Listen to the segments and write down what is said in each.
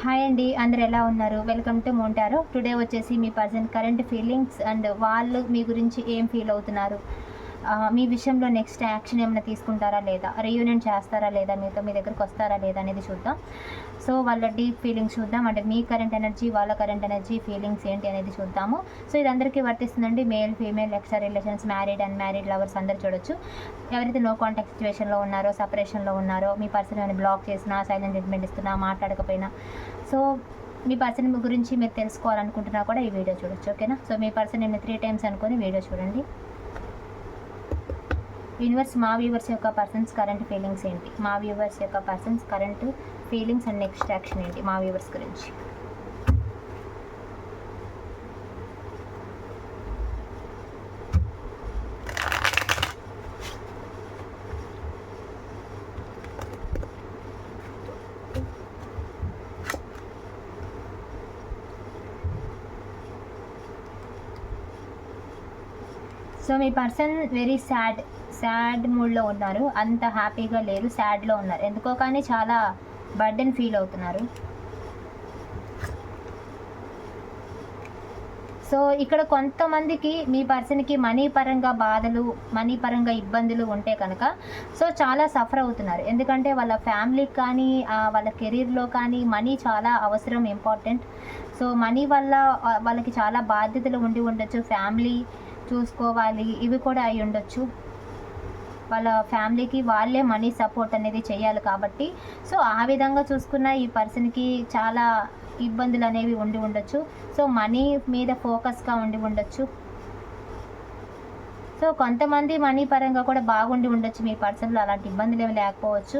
Hi అండి అందరు ఎలా ఉన్నారు? వెల్కమ్ టు మోంటారో టుడే వచ్చేసి మీ పర్సన్ కరెంట్ ఫీలింగ్స్ అండ్ వాళ్ళు మీ గురించి ఏం ఫీల్ అవుతున్నారు? మీ విషయంలో నెక్స్ట్ యాక్షన్ ఏమైనా తీసుకుంటారా లేదా? రీయూనియన్ చేస్తారా లేదా? మీతో మీ దగ్గరకు వస్తారా లేదా అనేది చూద్దాం. సో వాళ్ళ డీప్ ఫీలింగ్స్ చూద్దాం. అంటే మీ కరెంట్ ఎనర్జీ వాళ్ళ కరెంట్ ఎనర్జీ ఫీలింగ్స్ ఏంటి అనేది చూద్దాము. సో ఇది అందరికీ వర్తిస్తుందండి. Male female extra relations married and married lovers అందరు చూడొచ్చు. ఎవరైతే నో కాంటాక్ట్ సిచ్యువేషన్లో ఉన్నారో సపరేషన్లో ఉన్నారో మీ పర్సన్ ఏమైనా బ్లాక్ చేసినా సైలెంట్ ట్రీట్మెంట్ ఇస్తున్నా మాట్లాడకపోయినా సో మీ పర్సన్ గురించి మీరు తెలుసుకోవాలనుకుంటున్నా కూడా ఈ వీడియో చూడొచ్చు. ఓకేనా సో మీ పర్సన్ నేను త్రీ టైమ్స్ అనుకొని వీడియో చూడండి. యూనివర్స్ మా వ్యూవర్స్ యొక్క పర్సన్స్ కరెంట్ ఫీలింగ్స్ ఏంటి? మా వ్యూవర్స్ యొక్క persons current feelings and next action ఏంటి? మా వ్యూవర్స్ గురించి. సో మీ పర్సన్ వెరీ సాడ్ సాడ్ మూడ్లో ఉన్నారు. అంత హ్యాపీగా లేరు సాడ్లో ఉన్నారు. ఎందుకో కానీ చాలా బర్డెన్ ఫీల్ అవుతున్నారు. సో ఇక్కడ కొంతమందికి మీ పర్సన్కి మనీ పరంగా బాధలు మనీ పరంగా ఇబ్బందులు ఉంటే కనుక సో చాలా సఫర్ అవుతున్నారు. ఎందుకంటే వాళ్ళ ఫ్యామిలీకి కానీ వాళ్ళ కెరీర్లో కానీ మనీ చాలా అవసరం ఇంపార్టెంట్. సో మనీ వల్ల వాళ్ళకి చాలా బాధ్యతలు ఉండి ఉండొచ్చు. ఫ్యామిలీ చూసుకోవాలి ఇవి కూడా అయి ఉండొచ్చు. వాళ్ళ ఫ్యామిలీకి వాళ్ళే మనీ సపోర్ట్ అనేది చేయాలి కాబట్టి. సో ఆ విధంగా చూసుకున్న ఈ పర్సన్కి చాలా ఇబ్బందులు అనేవి ఉండి ఉండొచ్చు. సో మనీ మీద ఫోకస్గా ఉండి ఉండొచ్చు. సో కొంతమంది మనీ పరంగా కూడా బాగుండి ఉండొచ్చు మీ పర్సన్లో అలాంటి ఇబ్బందులు ఏమి లేకపోవచ్చు.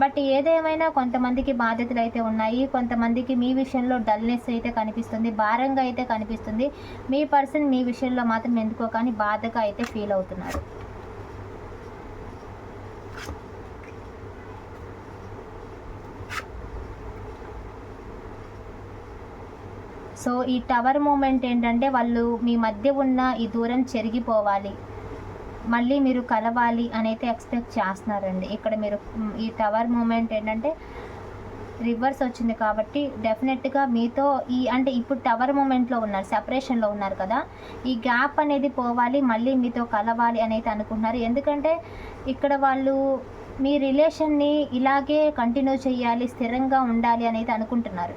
బట్ ఏదేమైనా కొంతమందికి బాధ్యతలు అయితే ఉన్నాయి. కొంతమందికి మీ విషయంలో డల్నెస్ అయితే కనిపిస్తుంది. భారంగా అయితే కనిపిస్తుంది. మీ పర్సన్ మీ విషయంలో మాత్రం ఎందుకో కానీ బాధగా అయితే ఫీల్ అవుతున్నారు. సో ఈ టవర్ మూమెంట్ ఏంటంటే వాళ్ళు మీ మధ్య ఉన్న ఈ దూరం చెరిగిపోవాలి. మళ్ళీ మీరు కలవాలి అనైతే ఎక్స్పెక్ట్ చేస్తున్నారండి. ఇక్కడ మీరు ఈ టవర్ మూమెంట్ ఏంటంటే రివర్స్ వచ్చింది కాబట్టి డెఫినెట్గా మీతో ఈ అంటే ఇప్పుడు టవర్ మూమెంట్లో ఉన్నారు సెపరేషన్లో ఉన్నారు కదా ఈ గ్యాప్ అనేది పోవాలి మళ్ళీ మీతో కలవాలి అనేది అనుకుంటున్నారు. ఎందుకంటే ఇక్కడ వాళ్ళు మీ రిలేషన్ని ఇలాగే కంటిన్యూ చేయాలి స్థిరంగా ఉండాలి అనేది అనుకుంటున్నారు.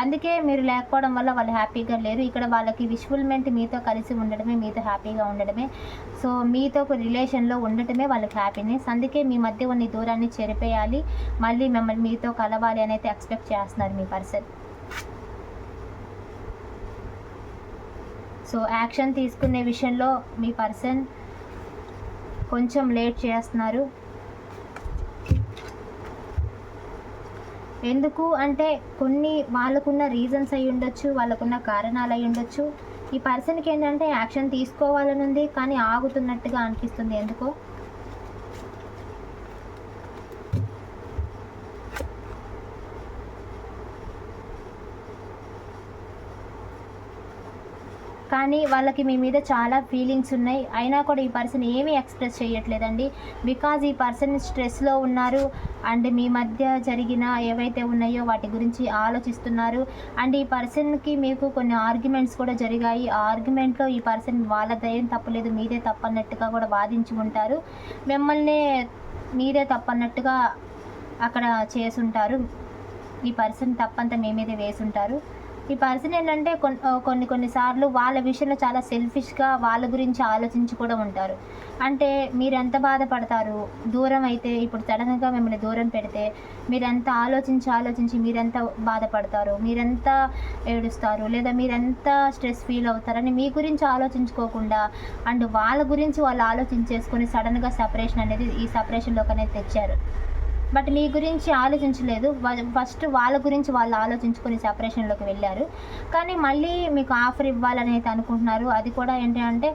అందుకే మీరు లేకపోవడం వల్ల వాళ్ళు హ్యాపీగా లేరు. ఇక్కడ వాళ్ళకి విజువల్మెంట్ మీతో కలిసి ఉండడమే మీతో హ్యాపీగా ఉండడమే. సో మీతో ఒక రిలేషన్లో ఉండటమే వాళ్ళకి హ్యాపీనెస్. అందుకే మీ మధ్య ఉన్న దూరాన్ని చెరిపేయాలి. మళ్ళీ మిమ్మల్ని మీతో కలవాలి అని అయితే ఎక్స్పెక్ట్ చేస్తున్నారు మీ పర్సన్. సో యాక్షన్ తీసుకునే విషయంలో మీ పర్సన్ కొంచెం లేట్ చేస్తున్నారు. ఎందుకు అంటే కొన్ని వాళ్ళకున్న రీజన్స్ అయి ఉండొచ్చు వాళ్ళకున్న కారణాలు అయి ఉండొచ్చు. ఈ పర్సన్కి ఏంటంటే యాక్షన్ తీసుకోవాలని ఉంది కానీ ఆగుతున్నట్టుగా అనిపిస్తుంది. ఎందుకో? కానీ వాళ్ళకి మీ మీద చాలా ఫీలింగ్స్ ఉన్నాయి. అయినా కూడా ఈ పర్సన్ ఏమీ ఎక్స్ప్రెస్ చేయట్లేదండి. బికాజ్ ఈ పర్సన్ స్ట్రెస్లో ఉన్నారు అండ్ మీ మధ్య జరిగిన ఏవైతే ఉన్నాయో వాటి గురించి ఆలోచిస్తున్నారు. అండ్ ఈ పర్సన్కి మీకు కొన్ని ఆర్గ్యుమెంట్స్ కూడా జరిగాయి. ఆ ఆర్గ్యుమెంట్లో ఈ పర్సన్ వాళ్ళదేం తప్పలేదు మీదే తప్పన్నట్టుగా కూడా వాదించి ఉంటారు. మిమ్మల్ని మీదే తప్పన్నట్టుగా అక్కడ చేసుంటారు. ఈ పర్సన్ తప్పంతా మీ మీద వేసుంటారు. ఈ పర్సన్ ఏంటంటే కొన్ని కొన్ని కొన్నిసార్లు వాళ్ళ విషయంలో చాలా సెల్ఫిష్గా వాళ్ళ గురించి ఆలోచించి కూడా ఉంటారు. అంటే మీరు ఎంత బాధపడతారు? దూరం అయితే ఇప్పుడు సడన్గా మిమ్మల్ని దూరం పెడితే మీరెంత ఆలోచించి ఆలోచించి మీరెంత బాధపడతారు? మీరెంత ఏడుస్తారు? లేదా మీరెంత స్ట్రెస్ ఫీల్ అవుతారని మీ గురించి ఆలోచించుకోకుండా అండ్ వాళ్ళ గురించి వాళ్ళు ఆలోచించేసుకొని సడన్గా సపరేషన్ అనేది ఈ సపరేషన్లోకి అనేది తెచ్చారు. బట్ మీ గురించి ఆలోచించలేదు. ఫస్ట్ వాళ్ళ గురించి వాళ్ళు ఆలోచించుకొని సెపరేషన్లోకి వెళ్ళారు. కానీ మళ్ళీ మీకు ఆఫర్ ఇవ్వాలని అయితే అనుకుంటున్నారు. అది కూడా ఏంటి అంటే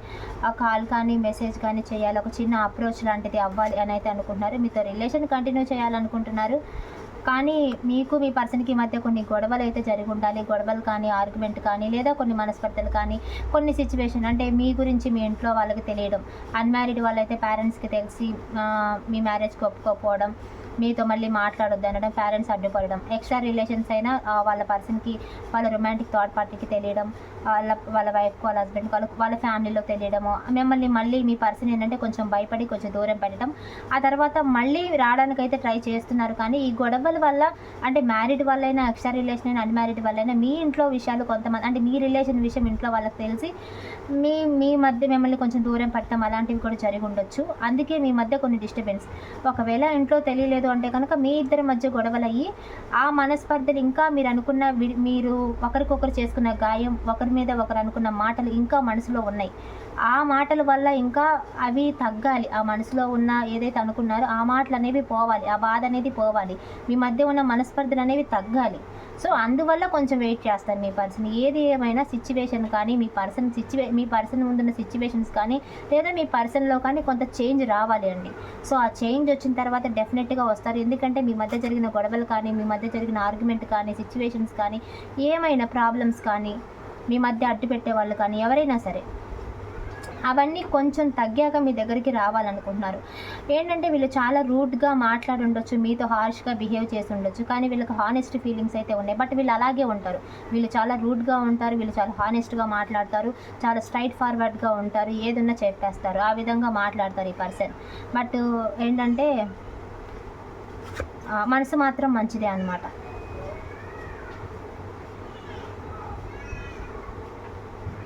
ఆ కాల్ కానీ మెసేజ్ కానీ చేయాలి. ఒక చిన్న అప్రోచ్ లాంటిది అవ్వాలి అని అయితే అనుకుంటున్నారు. మీతో రిలేషన్ కంటిన్యూ చేయాలనుకుంటున్నారు. కానీ మీకు మీ పర్సన్కి మధ్య కొన్ని గొడవలు అయితే జరిగి ఉండాలి. గొడవలు కానీ ఆర్గ్యుమెంట్ కానీ లేదా కొన్ని మనస్పర్ధలు కానీ కొన్ని సిచ్యువేషన్ అంటే మీ గురించి మీ ఇంట్లో వాళ్ళకి తెలియడం. అన్మ్యారీడ్ వాళ్ళైతే పేరెంట్స్కి తెలిసి మీ మ్యారేజ్కి ఒప్పుకోకపోవడం. మీతో మళ్ళీ మాట్లాడొద్దు అనడం పేరెంట్స్ అడ్డుపడడం. ఎక్స్ట్రా రిలేషన్స్ అయినా వాళ్ళ పర్సన్కి వాళ్ళ రొమాంటిక్ థర్డ్ పార్టీకి తెలియడం వాళ్ళ వాళ్ళ వైఫ్కి వాళ్ళ హస్బెండ్కి వాళ్ళ వాళ్ళ ఫ్యామిలీలో తెలియడము. మిమ్మల్ని మళ్ళీ మీ పర్సన్ ఏంటంటే కొంచెం భయపడి కొంచెం దూరం పెట్టడం. ఆ తర్వాత మళ్ళీ రావడానికైతే ట్రై చేస్తున్నారు కానీ ఈ గొడవల వల్ల అంటే మ్యారీడ్ వాళ్ళైనా ఎక్స్ట్రా రిలేషన్ అయినా అన్మ్యారీడ్ వాళ్ళైనా మీ ఇంట్లో విషయాలు కొంతమంది అంటే మీ రిలేషన్ విషయం ఇంట్లో వాళ్ళకి తెలిసి మీ మీ మధ్య మిమ్మల్ని కొంచెం దూరం పెట్టడం అలాంటివి కూడా జరిగి ఉండొచ్చు. అందుకే మీ మధ్య కొన్ని డిస్టర్బెన్స్ ఒకవేళ ఇంట్లో తెలియలేదు అంటే కనుక మీ ఇద్దరి మధ్య గొడవలు అయ్యి ఆ మనస్పర్ధలు ఇంకా మీరు అనుకున్న వి- మీరు ఒకరికొకరు చేసుకున్న గాయం ఒకరి మీద ఒకరు అనుకున్న మాటలు ఇంకా మనసులో ఉన్నాయి. ఆ మాటల వల్ల ఇంకా అవి తగ్గాలి. ఆ మనసులో ఉన్న ఏదైతే అనుకున్నారో ఆ మాటలు అనేవి పోవాలి. ఆ బాధ అనేది పోవాలి. మీ మధ్య ఉన్న మనస్పర్ధలు అనేవి తగ్గాలి. సో అందువల్ల కొంచెం వెయిట్ చేస్తారు మీ పర్సన్ ఏది ఏమైనా సిచ్యువేషన్ కానీ మీ పర్సన్ సిచ్యువే మీ పర్సన్ ముందున్న సిచ్యువేషన్స్ కానీ లేదా మీ పర్సన్లో కానీ కొంత చేంజ్ రావాలి అండి. సో ఆ చేంజ్ వచ్చిన తర్వాత డెఫినెట్గా వస్తారు. ఎందుకంటే మీ మధ్య జరిగిన గొడవలు కానీ మీ మధ్య జరిగిన ఆర్గ్యుమెంట్ కానీ సిచ్యువేషన్స్ కానీ ఏమైనా ప్రాబ్లమ్స్ కానీ మీ మధ్య అడ్డు పెట్టే వాళ్ళు కానీ ఎవరైనా సరే. అవన్నీ కొంచెం తగ్గాక మీ దగ్గరికి రావాలనుకుంటున్నారు. ఏంటంటే వీళ్ళు చాలా రూడ్గా మాట్లాడి ఉండొచ్చు మీతో హార్ష్గా బిహేవ్ చేసి ఉండొచ్చు కానీ వీళ్ళకి హానెస్ట్ ఫీలింగ్స్ అయితే ఉన్నాయి. బట్ వీళ్ళు అలాగే ఉంటారు. వీళ్ళు చాలా రూడ్గా ఉంటారు వీళ్ళు చాలా హానెస్ట్గా మాట్లాడతారు చాలా స్ట్రైట్ ఫార్వర్డ్గా ఉంటారు ఏదున్నా చెప్పేస్తారు ఆ విధంగా మాట్లాడతారు ఈ పర్సన్. బట్ ఏంటంటే మనసు మాత్రం మంచిదే అన్నమాట.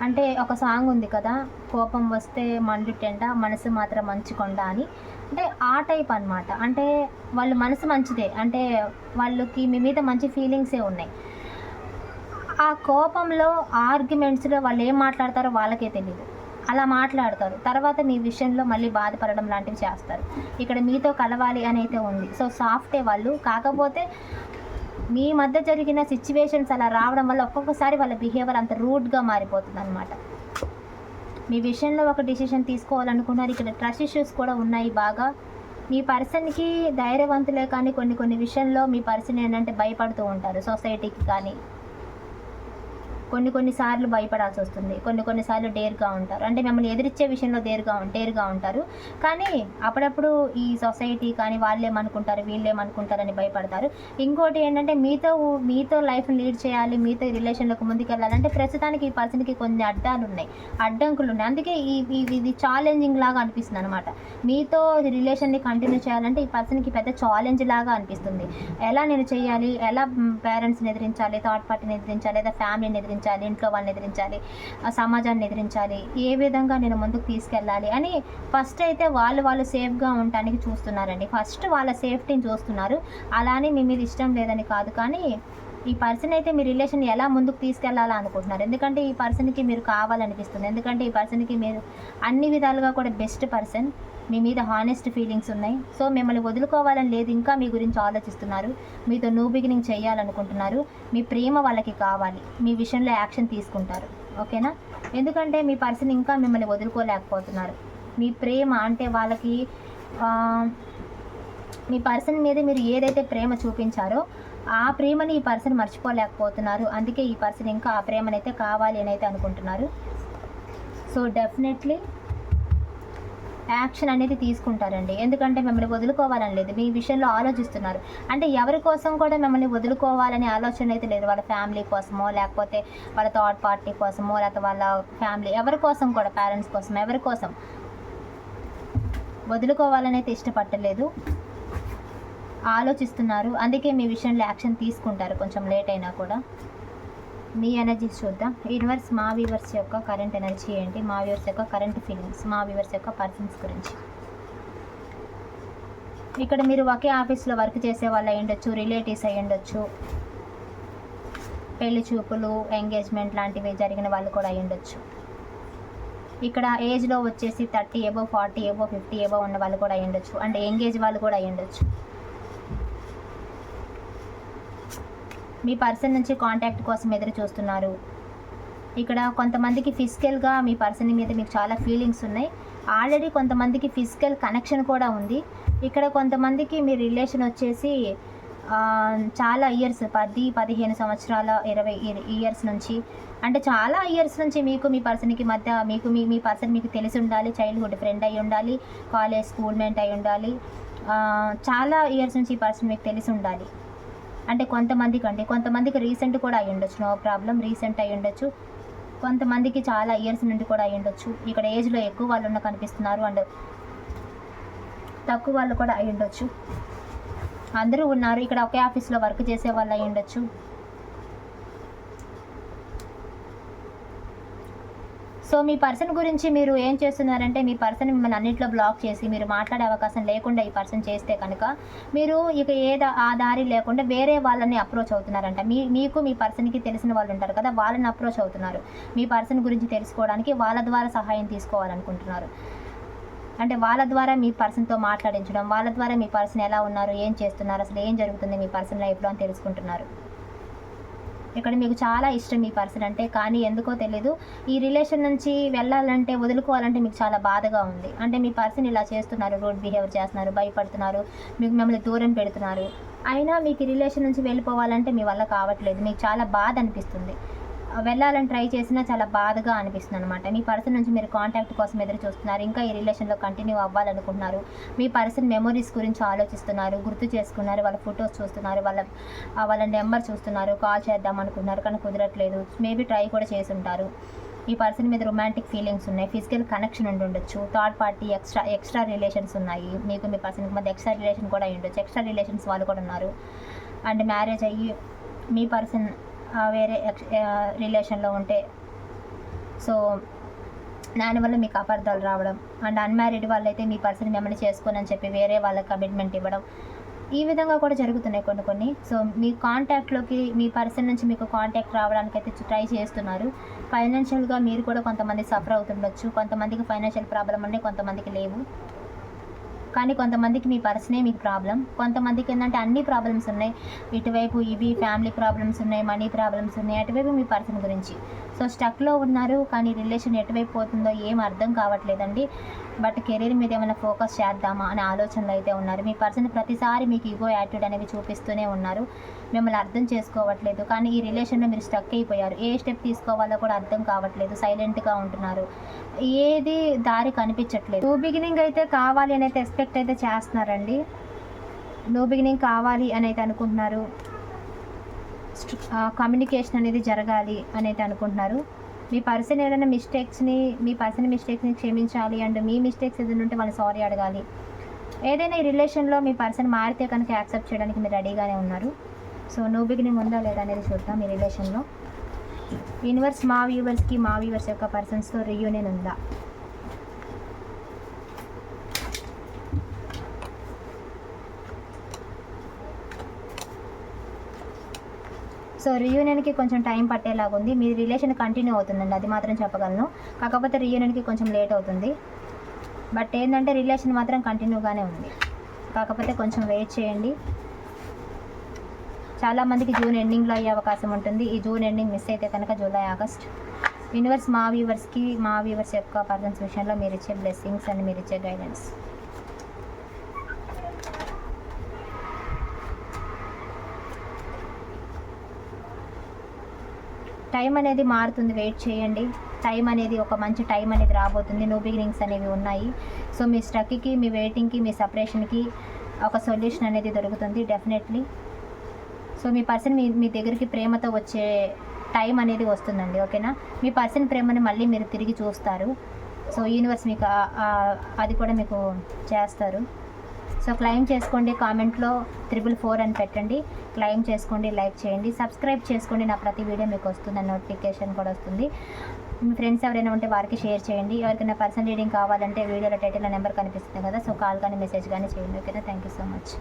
అంటే ఒక సాంగ్ ఉంది కదా కోపం వస్తే మండుటెండ మనసు మాత్రం మంచి కొండ అని. అంటే ఆ టైప్ అనమాట అంటే వాళ్ళు మనసు మంచిదే. అంటే వాళ్ళకి మీ మీద మంచి ఫీలింగ్సే ఉన్నాయి. ఆ కోపంలో ఆర్గ్యుమెంట్స్లో వాళ్ళు ఏం మాట్లాడతారో వాళ్ళకే తెలియదు అలా మాట్లాడతారు. తర్వాత మీ విషయంలో మళ్ళీ బాధపడడం లాంటివి చేస్తారు. ఇక్కడ మీతో కలవాలి అని అయితే ఉంది. సో సాఫ్టే వాళ్ళు. కాకపోతే మీ మధ్య జరిగిన సిచ్యువేషన్స్ అలా రావడం వల్ల ఒక్కొక్కసారి వాళ్ళ బిహేవియర్ అంత రూడ్గా మారిపోతుంది అనమాట మీ విషయంలో ఒక డిసిషన్ తీసుకోవాలనుకున్నారు. ఇక్కడ ట్రస్ట్ ఇష్యూస్ కూడా ఉన్నాయి బాగా. మీ పర్సన్కి ధైర్యవంతులే కానీ కొన్ని కొన్ని విషయంలో మీ పర్సన్ ఏంటంటే భయపడుతూ ఉంటారు. సొసైటీకి కానీ. కొన్ని కొన్నిసార్లు భయపడాల్సి వస్తుంది. కొన్ని కొన్నిసార్లు డేర్గా ఉంటారు. అంటే మిమ్మల్ని ఎదిరించే విషయంలో డేర్గా డేర్గా ఉంటారు. కానీ అప్పుడప్పుడు ఈ సొసైటీ కానీ వాళ్ళేమనుకుంటారు వీళ్ళేమనుకుంటారని భయపడతారు. ఇంకోటి ఏంటంటే మీతో మీతో లైఫ్ లీడ్ చేయాలి మీతో రిలేషన్లకు రిలేషన్లోకి ముందుకెళ్ళాలంటే ప్రస్తుతానికి ఈ పర్సన్కి కొన్ని అడ్డాలు ఉన్నాయి అడ్డంకులు ఉన్నాయి అందుకే ఈ ఈ- ఇది ఛాలెంజింగ్ లాగా అనిపిస్తుంది అనమాట మీతో రిలేషన్ని కంటిన్యూ చేయాలంటే ఈ పర్సన్కి పెద్ద ఛాలెంజ్ లాగా అనిపిస్తుంది. ఎలా నేను చేయాలి? ఎలా పేరెంట్స్ని ఎదిరించాలి? థర్డ్ పార్టీని ఎదిరించాలి? లేదా ఫ్యామిలీని ఎదిరించాలి? ఇంట్లో వాళ్ళని ఎదిరించాలి సమాజాన్ని ఎదిరించాలి ఏ విధంగా నేను ముందుకు తీసుకెళ్ళాలి అని ఫస్ట్ అయితే వాళ్ళు వాళ్ళు సేఫ్గా ఉండటానికి చూస్తున్నారండి. ఫస్ట్ వాళ్ళ సేఫ్టీని చూస్తున్నారు. అలానే మీ మీద ఇష్టం లేదని కాదు కానీ ఈ పర్సన్ అయితే మీ రిలేషన్ ఎలా ముందుకు తీసుకెళ్ళాలా అనుకుంటున్నారు? ఎందుకంటే ఈ పర్సన్కి మీరు కావాలనిపిస్తుంది. ఎందుకంటే ఈ పర్సన్కి మీరు అన్ని విధాలుగా కూడా బెస్ట్ పర్సన్ మీ మీద హానెస్ట్ ఫీలింగ్స్ ఉన్నాయి. సో మిమ్మల్ని వదులుకోవాలని లేదు ఇంకా మీ గురించి ఆలోచిస్తున్నారు. మీతో న్యూ బిగినింగ్ చేయాలనుకుంటున్నారు. మీ ప్రేమ వాళ్ళకి కావాలి. మీ విషయంలో యాక్షన్ తీసుకుంటారు. ఓకేనా? ఎందుకంటే మీ పర్సన్ ఇంకా మిమ్మల్ని వదులుకోలేకపోతున్నారు. మీ ప్రేమ అంటే వాళ్ళకి మీ పర్సన్ మీద మీరు ఏదైతే ప్రేమ చూపించారో ఆ ప్రేమని ఈ పర్సన్ మర్చిపోలేకపోతున్నారు. అందుకే ఈ పర్సన్ ఇంకా ఆ ప్రేమని అయితే కావాలి అని అయితే అనుకుంటున్నారు. సో డెఫినెట్లీ యాక్షన్ అనేది తీసుకుంటారండి. ఎందుకంటే మిమ్మల్ని వదులుకోవాలని లేదు. మీ విషయంలో ఆలోచిస్తున్నారు. అంటే ఎవరి కోసం కూడా మిమ్మల్ని వదులుకోవాలనే ఆలోచన అయితే లేదు. వాళ్ళ ఫ్యామిలీ కోసమో లేకపోతే వాళ్ళ థర్డ్ పార్టీ కోసమో లేకపోతే వాళ్ళ ఫ్యామిలీ ఎవరి కోసం కూడా పేరెంట్స్ కోసం ఎవరి కోసం వదులుకోవాలని అయితే ఇష్టపడలేదు ఆలోచిస్తున్నారు. అందుకే మీ విషయంలో యాక్షన్ తీసుకుంటారు. కొంచెం లేట్ అయినా కూడా. మీ ఎనర్జీస్ చూద్దాం. యూనివర్స్ మా వ్యూవర్స్ యొక్క కరెంట్ ఎనర్జీ ఏంటి? మా వ్యూవర్స్ యొక్క కరెంట్ ఫీలింగ్స్ మా వ్యూవర్స్ యొక్క పర్సన్స్ గురించి. ఇక్కడ మీరు ఒకే ఆఫీస్లో వర్క్ చేసే వాళ్ళు అయ్యుండొచ్చు రిలేటివ్స్ అయ్యుండొచ్చు పెళ్ళి చూపులు ఎంగేజ్మెంట్ లాంటివి జరిగిన వాళ్ళు కూడా అయ్యుండొచ్చు ఇక్కడ ఏజ్లో వచ్చేసి thirty above forty above fifty above ఉన్న వాళ్ళు కూడా అయ్యుండొచ్చు అంటే ఎంగేజ్ వాళ్ళు కూడా అయ్యుండొచ్చు మీ పర్సన్ నుంచి కాంటాక్ట్ కోసం ఎదురు చూస్తున్నారు. ఇక్కడ కొంతమందికి ఫిజికల్గా మీ పర్సన్ మీద మీకు చాలా ఫీలింగ్స్ ఉన్నాయి. ఆల్రెడీ కొంతమందికి ఫిజికల్ కనెక్షన్ కూడా ఉంది. ఇక్కడ కొంతమందికి మీ రిలేషన్ వచ్చేసి చాలా ఇయర్స్ పది పదిహేను సంవత్సరాల ఇరవై ఇయర్స్ నుంచి. అంటే చాలా ఇయర్స్ నుంచి మీకు మీ పర్సన్కి మధ్య మీకు మీ మీ పర్సన్ మీకు తెలిసి ఉండాలి చైల్డ్హుడ్ ఫ్రెండ్ అయి ఉండాలి కాలేజ్ స్కూల్మెంట్ అయి ఉండాలి. చాలా ఇయర్స్ నుంచి ఈ పర్సన్ మీకు తెలిసి ఉండాలి. అంటే కొంతమందికి అండి కొంతమందికి రీసెంట్ కూడా అయ్యి ఉండొచ్చు నో ప్రాబ్లం రీసెంట్ అయ్యి ఉండొచ్చు కొంతమందికి చాలా ఇయర్స్ నుండి కూడా అయ్యి ఉండొచ్చు ఇక్కడ ఏజ్లో ఎక్కువ వాళ్ళు ఉన్న కనిపిస్తున్నారు అండ్ తక్కువ వాళ్ళు కూడా అయ్యి ఉండొచ్చు అందరూ ఉన్నారు. ఇక్కడ ఒకే ఆఫీస్లో వర్క్ చేసే వాళ్ళు అయ్యి ఉండొచ్చు సో మీ పర్సన్ గురించి మీరు ఏం చేస్తున్నారంటే మీ పర్సన్ మిమ్మల్ని అన్నింటిలో బ్లాక్ చేసి మీరు మాట్లాడే అవకాశం లేకుండా ఈ పర్సన్ చేస్తే కనుక మీరు ఇక ఏ దా- ఆ దారి లేకుండా వేరే వాళ్ళని అప్రోచ్ అవుతున్నారంట. మీ మీకు మీ పర్సన్కి తెలిసిన వాళ్ళు ఉంటారు కదా వాళ్ళని అప్రోచ్ అవుతున్నారు. మీ పర్సన్ గురించి తెలుసుకోవడానికి వాళ్ళ ద్వారా సహాయం తీసుకోవాలనుకుంటున్నారు. అంటే వాళ్ళ ద్వారా మీ పర్సన్తో మాట్లాడించడం వాళ్ళ ద్వారా మీ పర్సన్ ఎలా ఉన్నారు ఏం చేస్తున్నారు అసలు ఏం జరుగుతుంది మీ పర్సన్ లైఫ్లో అని తెలుసుకుంటున్నారు. ఇక్కడ మీకు చాలా ఇష్టం మీ పర్సన్ అంటే కానీ ఎందుకో తెలీదు. ఈ రిలేషన్ నుంచి వెళ్ళాలంటే వదులుకోవాలంటే మీకు చాలా బాధగా ఉంది. అంటే మీ పర్సన్ ఇలా చేస్తున్నారు రోడ్ బిహేవియర్ చేస్తున్నారు భయపడుతున్నారు మీకు మిమ్మల్ని దూరం పెడుతున్నారు. అయినా మీకు రిలేషన్ నుంచి వెళ్ళిపోవాలంటే మీ వల్ల కావట్లేదు. మీకు చాలా బాధ అనిపిస్తుంది. వెళ్ళాలని ట్రై చేసినా చాలా బాధగా అనిపిస్తుంది అనమాట మీ పర్సన్ నుంచి మీరు కాంటాక్ట్ కోసం ఎదురు చూస్తున్నారు. ఇంకా ఈ రిలేషన్లో కంటిన్యూ అవ్వాలనుకుంటున్నారు. మీ పర్సన్ మెమొరీస్ గురించి ఆలోచిస్తున్నారు. గుర్తు చేసుకున్నారు. వాళ్ళ ఫొటోస్ చూస్తున్నారు. వాళ్ళ వాళ్ళ నెంబర్ చూస్తున్నారు. కాల్ చేద్దాం అనుకుంటున్నారు కానీ కుదరట్లేదు. మేబీ ట్రై కూడా చేసి ఉంటారు ఈ పర్సన్ మీద రొమాంటిక్ ఫీలింగ్స్ ఉన్నాయి. ఫిజికల్ కనెక్షన్ ఉండి ఉండొచ్చు. Third party extra extra relations ఉన్నాయి. మీకు మీ పర్సన్కి మధ్య ఎక్స్ట్రా రిలేషన్ కూడా అయి ఉండొచ్చు. ఎక్స్ట్రా రిలేషన్స్ వాళ్ళు కూడా ఉన్నారు. అండ్ మ్యారేజ్ అయ్యి మీ పర్సన్ వేరే రిలేషన్లో ఉంటే. సో దానివల్ల మీకు అపార్థాలు రావడం. అండ్ అన్మ్యారీడ్ వాళ్ళైతే మీ పర్సన్ మిమ్మల్ని చేసుకోనని చెప్పి వేరే వాళ్ళకి కమిట్మెంట్ ఇవ్వడం. ఈ విధంగా కూడా జరుగుతున్నాయి కొన్ని కొన్ని. సో మీ కాంటాక్ట్లోకి మీ పర్సన్ నుంచి మీకు కాంటాక్ట్ రావడానికి అయితే ట్రై చేస్తున్నారు. ఫైనాన్షియల్గా మీరు కూడా కొంతమంది సఫర్ అవుతుండొచ్చు. కొంతమందికి ఫైనాన్షియల్ ప్రాబ్లం ఉండే కొంతమందికి లేవు. కానీ కొంతమందికి మీ పర్సనే మీకు ప్రాబ్లం. కొంతమందికి ఏంటంటే అన్ని ప్రాబ్లమ్స్ ఉన్నాయి. ఇటువైపు ఇవి ఫ్యామిలీ ప్రాబ్లమ్స్ ఉన్నాయి మనీ ప్రాబ్లమ్స్ ఉన్నాయి. అటువైపు మీ పర్సన్ గురించి. సో స్టక్లో ఉన్నారు కానీ రిలేషన్ ఎటువైపు పోతుందో ఏం అర్థం కావట్లేదండి. బట్ కెరీర్ మీద ఏమైనా ఫోకస్ చేద్దామా అనే ఆలోచనలు అయితే ఉన్నారు. మీ పర్సన్ ప్రతిసారి మీకు ఈగో యాటిట్యూడ్ అనేవి చూపిస్తూనే ఉన్నారు. మిమ్మల్ని అర్థం చేసుకోవట్లేదు. కానీ ఈ రిలేషన్లో మీరు స్టక్ అయిపోయారు. ఏ స్టెప్ తీసుకోవాలో కూడా అర్థం కావట్లేదు. సైలెంట్గా ఉంటున్నారు. ఏది దారి కనిపించట్లేదు. న్యూ బిగినింగ్ అయితే కావాలి అని అయితే ఎక్స్పెక్ట్ అయితే చేస్తున్నారండి. న్యూ బిగినింగ్ కావాలి అని అయితే అనుకుంటున్నారు. కమ్యూనికేషన్ అనేది జరగాలి అనేది అనుకుంటున్నారు. మీ పర్సన్ ఏదైనా మిస్టేక్స్ని మీ పర్సన్ మిస్టేక్స్ని క్షమించాలి అండ్ మీ మిస్టేక్స్ ఏదైనా ఉంటే వాళ్ళు సారీ అడగాలి. ఏదైనా ఈ రిలేషన్లో మీ పర్సన్ మారితే కనుక యాక్సెప్ట్ చేయడానికి మీరు రెడీగానే ఉన్నారు. సో నో బిగినింగ్ ఉందా లేదా అనేది చూద్దాం మీ రిలేషన్లో యూనివర్స్ మా వ్యూవర్స్కి మా వ్యూవర్స్ యొక్క పర్సన్స్తో రియూనియన్ ఉందా? సో రియూనియన్కి కొంచెం టైం పట్టేలాగా ఉంది మీ రిలేషన్ కంటిన్యూ అవుతుందండి. అది మాత్రం చెప్పగలను. కాకపోతే రియూనియన్కి కొంచెం లేట్ అవుతుంది. బట్ ఏంటంటే రిలేషన్ మాత్రం కంటిన్యూగానే ఉంది. కాకపోతే కొంచెం వెయిట్ చేయండి. చాలామందికి జూన్ ఎండింగ్లో అయ్యే అవకాశం ఉంటుంది. ఈ జూన్ ఎండింగ్ మిస్ అయితే కనుక జూలై ఆగస్ట్. యూనివర్స్ మా వ్యూవర్స్కి మా వ్యూవర్స్ యొక్క పర్సన్స్ విషయంలో మీరు ఇచ్చే బ్లెస్సింగ్స్ అండ్ మీరు ఇచ్చే గైడెన్స్ టైం అనేది మారుతుంది. వెయిట్ చేయండి. టైం అనేది ఒక మంచి టైం అనేది రాబోతుంది. నో బిగినింగ్స్ అనేవి ఉన్నాయి. సో మీ స్ట్రక్కి మీ వెయిటింగ్కి మీ సపరేషన్కి ఒక సొల్యూషన్ అనేది దొరుకుతుంది. డెఫినెట్లీ సో మీ పర్సన్ మీ మీ దగ్గరికి ప్రేమతో వచ్చే టైం అనేది వస్తుందండి. ఓకేనా మీ పర్సన్ ప్రేమని మళ్ళీ మీరు తిరిగి చూస్తారు. సో యూనివర్స్ మీకు అది కూడా మీకు చేస్తారు. సో క్లైమ్ చేసుకోండి కామెంట్లో త్రిబుల్ ఫోర్ అని పెట్టండి. క్లైమ్ చేసుకోండి లైక్ చేయండి. సబ్స్క్రైబ్ చేసుకోండి నా ప్రతి వీడియో మీకు వస్తుంది నోటిఫికేషన్ కూడా వస్తుంది. మీ ఫ్రెండ్స్ ఎవరైనా ఉంటే వారికి షేర్ చేయండి. ఎవరికైనా పర్సన్ రీడింగ్ కావాలంటే వీడియోలో టైటిల్ నెంబర్ కనిపిస్తుంది కదా సో కాల్ కానీ మెసేజ్ కానీ చేయండి. ఓకేనా? Thank you so much.